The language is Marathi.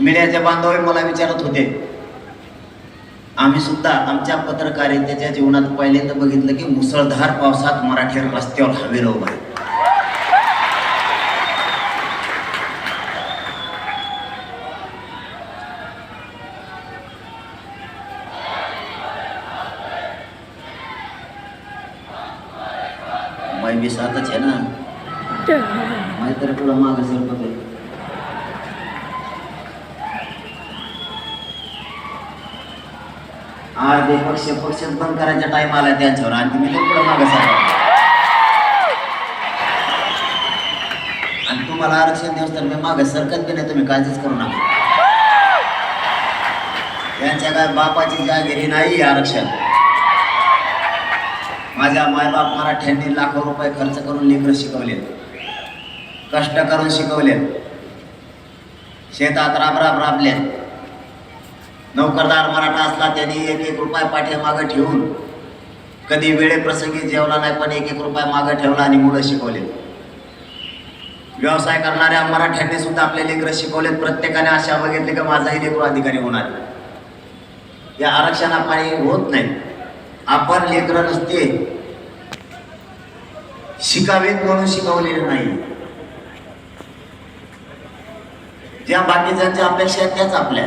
मीडियाचे बांधव मला विचारत होते. आम्ही सुद्धा आमच्या पत्रकारितेच्या जीवनात पहिल्यांदा बघितलं की मुसळधार पावसात मराठी रस्त्यावर हवेला उभा आहे. मैं भी साथच आहे ना. मैं तर तुला माग अर्धे पक्ष पक्ष बंद करायचा टाइम आला त्यांच्यावर. आणि मी तर पुढे मागे आणि तुम्हाला आरक्षण देऊ तर मी मागे सरकत बी नाही तुम्ही काळजीच करू नका. त्यांच्या काय बापाची जागिरी नाही आरक्षण. माझ्या मायबाप मराठ्यांनी लाखो रुपये खर्च करून लेकर शिकवले कष्ट करून शिकवले शेतात राब राब राबले नोकरदार मराठा असला त्यांनी एक एक रुपया पाठीमागं ठेवून कधी वेळेप्रसंगी जेवला नाही पण एक एक रुपया मागं ठेवला आणि मुलं शिकवले. व्यवसाय करणाऱ्या मराठ्यांनी सुद्धा आपले लेकरं शिकवलेत. प्रत्येकाने आशा बघितली की माझाही लेकरू अधिकारी होणार या आरक्षणापाणी होत नाही. आपण लेकरं नसते शिकावेत म्हणून शिकवलेले नाही. ज्या बाकीच्यांच्या अपेक्षा आहेत त्याच आपल्या.